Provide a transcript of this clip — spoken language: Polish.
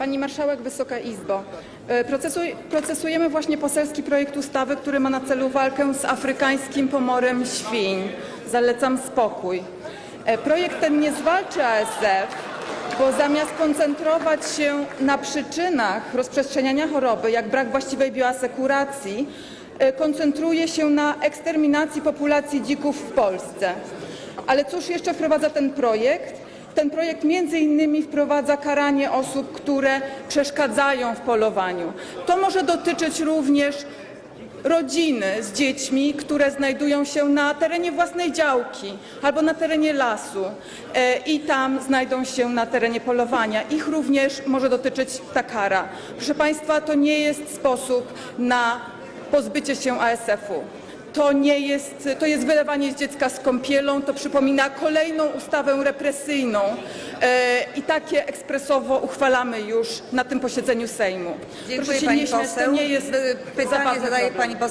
Pani Marszałek, Wysoka Izbo. E, procesuj- Procesujemy właśnie poselski projekt ustawy, który ma na celu walkę z afrykańskim pomorem świń. Zalecam spokój. E, Projekt ten nie zwalcza ASF, bo zamiast koncentrować się na przyczynach rozprzestrzeniania choroby, jak brak właściwej bioasekuracji, e, koncentruje się na eksterminacji populacji dzików w Polsce. Ale cóż jeszcze wprowadza ten projekt? Ten projekt innymi wprowadza karanie osób, które przeszkadzają w polowaniu. To może dotyczyć również rodziny z dziećmi, które znajdują się na terenie własnej działki albo na terenie lasu e, i tam znajdą się na terenie polowania. Ich również może dotyczyć ta kara. Proszę Państwa, to nie jest sposób na pozbycie się ASF-u. To nie jest, to jest wylewanie z dziecka z kąpielą, to przypomina kolejną ustawę represyjną e, i takie ekspresowo uchwalamy już na tym posiedzeniu Sejmu. Dziękuję Proszę się pani nie śmiać, poseł. to nie jest Pytanie zadaje pani poseł.